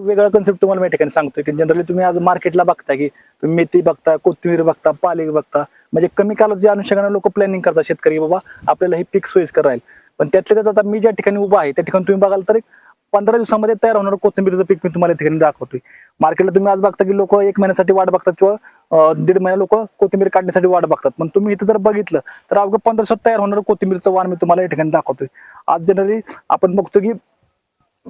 वेगळा कन्सेप्ट तुम्हाला मी ठिकाणी सांगतोय की जनरली तुम्ही आज मार्केटला बघता की तुम्ही मेथी बघता कोथिंबीर बघता पालक बघता. म्हणजे कमी कालात जे अनुषंगाने लोक प्लॅनिंग करतात शेतकरी बाबा आपल्याला हे पीक सोयीस्कर राहील. पण त्यातल्या त्याच आता मी ज्या ठिकाणी उभा आहे त्या ठिकाणी तुम्ही बघाल तर पंधरा दिवसामध्ये तयार होणार कोथिंबीरचं पीक मी तुम्हाला या ठिकाणी दाखवतोय. मार्केटला तुम्ही आज बघता की लोक एक महिन्यासाठी वाट बघतात किंवा दीड महिना लोक कोथिंबीर काढण्यासाठी वाट बघतात. पण तुम्ही इथं जर बघितलं तर अवघ्या पंधरा दिवसात तयार होणार कोथिंबीरचं वाण मी तुम्हाला या ठिकाणी दाखवतोय. आज जनरली आपण बघतो की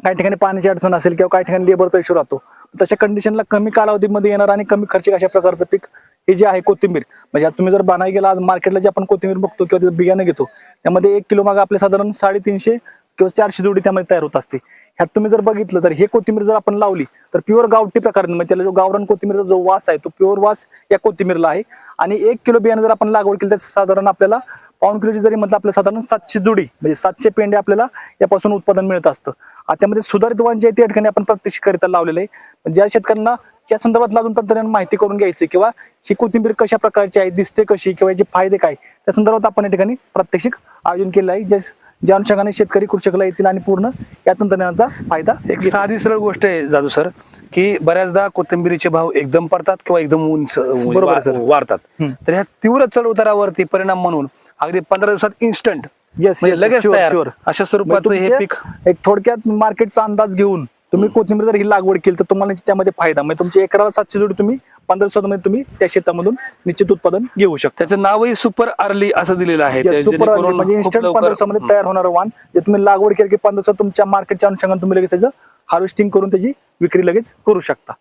काही ठिकाणी पाण्याची अडचण असेल किंवा काही ठिकाणी लेबरचा इश्यू राहतो तशा कंडिशनला कमी कालावधीमध्ये येणार आणि कमी खर्चिक अशा प्रकारचं पीक हे जे आहे कोथिंबीर. म्हणजे तुम्ही जर बनाय गेला आज मार्केटला जे आपण कोथिंबीर बघतो किंवा बियाणं घेतो त्यामध्ये एक किलो मागे आपले साधारण साडेतीनशे किंवा चारशे जोडी त्यामध्ये तयार होत असते. ह्यात तुम्ही जर बघितलं तर हे कोथिंबीर जर आपण लावली तर प्युअर गावठी प्रकार म्हणजे त्याला जो गावरान कोथिंबीरचा जो वास आहे तो प्युअर वास या कोथिंबीरला आहे. आणि एक किलो बियाणं जर आपण लागवड केली तर साधारण आपल्याला पाऊन किलोची जरी म्हटलं आपल्याला साधारण सातशे जुडी म्हणजे सातशे पेंडे आपल्याला यापासून उत्पादन मिळत असतं. आता त्यामध्ये सुधारित वाण जे आहे त्या ठिकाणी आपण प्रत्यक्षकरिता लावलेलं आहे. ज्या शेतकऱ्यांना या संदर्भात अजून तंत्रज्ञान माहिती करून घ्यायची किंवा ही कोथिंबीर कशा प्रकारची आहे दिसते कशी किंवा याचे फायदे काय त्या संदर्भात आपण या ठिकाणी प्रात्यक्षिक आयोजन केलं आहे. ज्या ज्या अनुषंगाने शेतकरी कृषकला येतील आणि पूर्ण या तंत्रज्ञानाचा फायदा एक. साधी सरळ गोष्ट आहे जादू सर की बऱ्याचदा कोथिंबीरीचे भाव एकदम पडतात किंवा एकदम उंच बरोबर. वाढतात. तर ह्या तीव्र चढ उतारावरती परिणाम म्हणून अगदी पंधरा दिवसात इन्स्टंट म्हणजे लगेच. अशा स्वरूपाचं म्हणजे हे पीक एक थोडक्यात मार्केटचा अंदाज घेऊन तुम्ही कोथिंबीर जर ही लागवड केली तर तुम्हाला त्यामध्ये फायदा. म्हणजे तुमच्या एकराला सातशे जोडी तुम्ही पंधरा दिवसामध्ये तुम्ही त्या शेतामधून निश्चित उत्पादन घेऊ शकता. त्याचं नावही सुपर अर्ली असं दिलेलं आहे. सुपर जेणेकरून म्हणजे इन्स्टंट पंधरा दिवसामध्ये तयार होणारं वाण. जे तुम्ही लागवड केली की पंधरा दिवसात तुमच्या मार्केटच्या अनुषंगाने तुम्ही लगेच त्याचं हार्वेस्टिंग करून त्याची विक्री लगेच करू शकता.